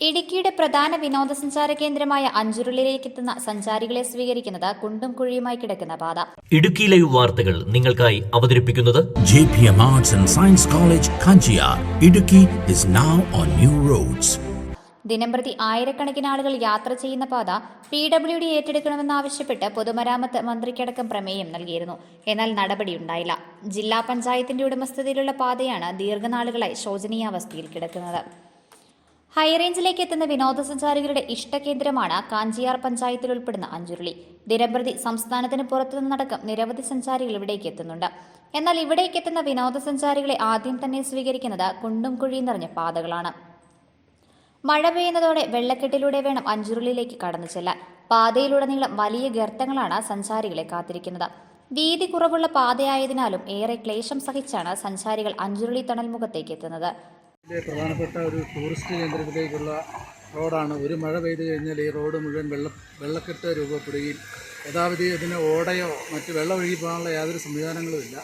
ഇടുക്കിയുടെ പ്രധാന വിനോദസഞ്ചാര കേന്ദ്രമായ അഞ്ചുരുളിലേക്ക് എത്തുന്ന സഞ്ചാരികളെ സ്വീകരിക്കുന്നത് കുണ്ടും കുഴിയുമായി കിടക്കുന്ന പാത. ഇടുക്കി ലൈവ് വാർത്തകൾ നിങ്ങൾക്കായി അവതരിപ്പിക്കുന്നത് J JPM arts and science college Kanchiyar, Idukki is now on new roads ദിനംപ്രതി ആയിരക്കണക്കിന് ആളുകൾ യാത്ര ചെയ്യുന്ന പാത പി ഡബ്ല്യു ഡി ഏറ്റെടുക്കണമെന്നാവശ്യപ്പെട്ട് പൊതുമരാമത്ത് മന്ത്രിക്കടക്കം പ്രമേയം നൽകിയിരുന്നു. എന്നാൽ നടപടിയുണ്ടായില്ല. ജില്ലാ പഞ്ചായത്തിന്റെ ഉടമസ്ഥതയിലുള്ള പാതയാണ് ദീർഘനാളുകളായി ശോചനീയാവസ്ഥയിൽ കിടക്കുന്നത്. ഹൈറേഞ്ചിലേക്ക് എത്തുന്ന വിനോദസഞ്ചാരികളുടെ ഇഷ്ടകേന്ദ്രമാണ് കാഞ്ചിയാർ പഞ്ചായത്തിൽ ഉൾപ്പെടുന്ന അഞ്ചുരുളി. ദിനംപ്രതി സംസ്ഥാനത്തിന് പുറത്തുനിന്നടക്കം നിരവധി സഞ്ചാരികൾ ഇവിടേക്ക് എത്തുന്നുണ്ട്. എന്നാൽ ഇവിടേക്ക് എത്തുന്ന വിനോദസഞ്ചാരികളെ ആദ്യം തന്നെ സ്വീകരിക്കുന്നത് കുണ്ടും കുഴിയും നിറഞ്ഞ പാതകളാണ്. മഴ പെയ്യുന്നതോടെ വെള്ളക്കെട്ടിലൂടെ വേണം അഞ്ചുരുളിയിലേക്ക് കടന്നു ചെല്ലാൻ. പാതയിലുടനീളം വലിയ ഗർത്തങ്ങളാണ് സഞ്ചാരികളെ കാത്തിരിക്കുന്നത്. വീതി കുറവുള്ള പാതയായതിനാലും ഏറെ ക്ലേശം സഹിച്ചാണ് സഞ്ചാരികൾ അഞ്ചുരുളി തണൽമുഖത്തേക്ക് എത്തുന്നത്. പ്രധാനപ്പെട്ട ഒരു ടൂറിസ്റ്റ് കേന്ദ്രത്തിലേക്കുള്ള റോഡാണ്. ഒരു മഴ പെയ്തു കഴിഞ്ഞാൽ ഈ റോഡ് മുഴുവൻ വെള്ള വെള്ളക്കെട്ട് രൂപപ്പെടുകയും യഥാവിധി ഇതിന് ഓടയോ മറ്റ് വെള്ളം ഒഴുകി പോകാനുള്ള യാതൊരു സംവിധാനങ്ങളുമില്ല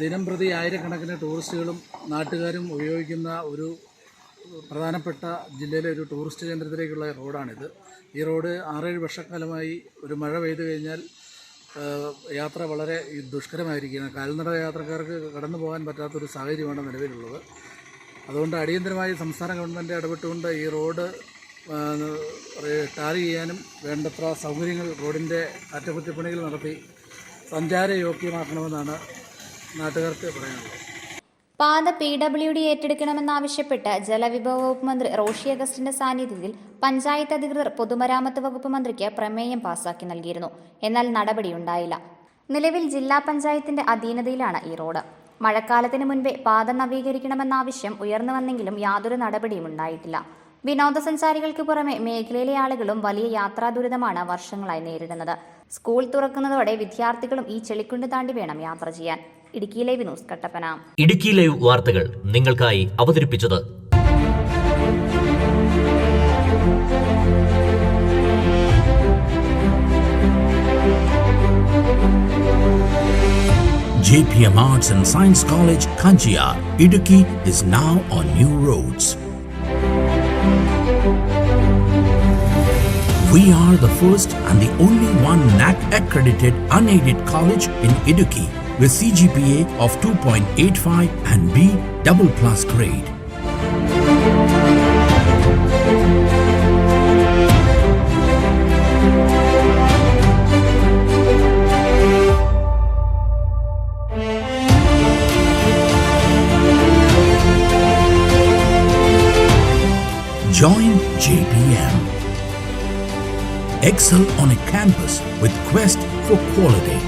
ദിനം പ്രതി ആയിരക്കണക്കിന് ടൂറിസ്റ്റുകളും നാട്ടുകാരും ഉപയോഗിക്കുന്ന ഒരു പ്രധാനപ്പെട്ട ജില്ലയിലെ ഒരു ടൂറിസ്റ്റ് കേന്ദ്രത്തിലേക്കുള്ള റോഡാണിത്. ഈ റോഡ് ആറേഴ് വർഷക്കാലമായി ഒരു മഴ പെയ്തു കഴിഞ്ഞാൽ യാത്ര വളരെ ദുഷ്കരമായിരിക്കുകയാണ്. കാൽനട യാത്രക്കാർക്ക് കടന്നു പോകാൻ പറ്റാത്തൊരു സാഹചര്യമാണ് നിലവിലുള്ളത്. അതുകൊണ്ട് അടിയന്തരമായി സംസ്ഥാന ഗവൺമെന്റ് ഇടപെട്ടുകൊണ്ട് ഈ റോഡ് ടാർ ചെയ്യാനും വേണ്ടത്ര സൗകര്യങ്ങൾ റോഡിന്റെ അറ്റകുറ്റപ്പണികൾ നടത്തി സഞ്ചാരയോഗ്യമാക്കണമെന്നാണ് നാട്ടുകാർക്ക് പറയാനുള്ളത്. പാത പി ഡബ്ല്യു ഡി ഏറ്റെടുക്കണമെന്നാവശ്യപ്പെട്ട് ജലവിഭവ വകുപ്പ് മന്ത്രി റോഷി അഗസ്റ്റിന്റെ സാന്നിധ്യത്തിൽ പഞ്ചായത്ത് അധികൃതർ പൊതുമരാമത്ത് വകുപ്പ് മന്ത്രിക്ക് പ്രമേയം പാസാക്കി നൽകിയിരുന്നു. എന്നാൽ നടപടിയുണ്ടായില്ല. നിലവിൽ ജില്ലാ പഞ്ചായത്തിന്റെ അധീനതയിലാണ് ഈ റോഡ്. മഴക്കാലത്തിന് മുൻപേ പാത നവീകരിക്കണമെന്ന ആവശ്യം ഉയർന്നു വന്നെങ്കിലും യാതൊരു നടപടിയും ഉണ്ടായിട്ടില്ല. വിനോദസഞ്ചാരികൾക്ക് പുറമെ മേഖലയിലെ ആളുകളും വലിയ യാത്രാ ദുരിതമാണ് വർഷങ്ങളായി നേരിടുന്നത്. സ്കൂൾ തുറക്കുന്നതോടെ വിദ്യാർത്ഥികളും ഈ ചെളിക്കുണ്ട് താണ്ടി വേണം യാത്ര ചെയ്യാൻ. Idukki live news Kattappana. Idukki live വാർത്തകൾ നിങ്ങൾക്കായി അവതരിപ്പിച്ചത് JPM Arts and Science College, Kanchiyar, Idukki is now on new roads. We are the first and the only one NAC accredited unaided college in Idukki with CGPA of 2.85 and B double plus grade. Join JPM. Excel on a campus with quest for quality.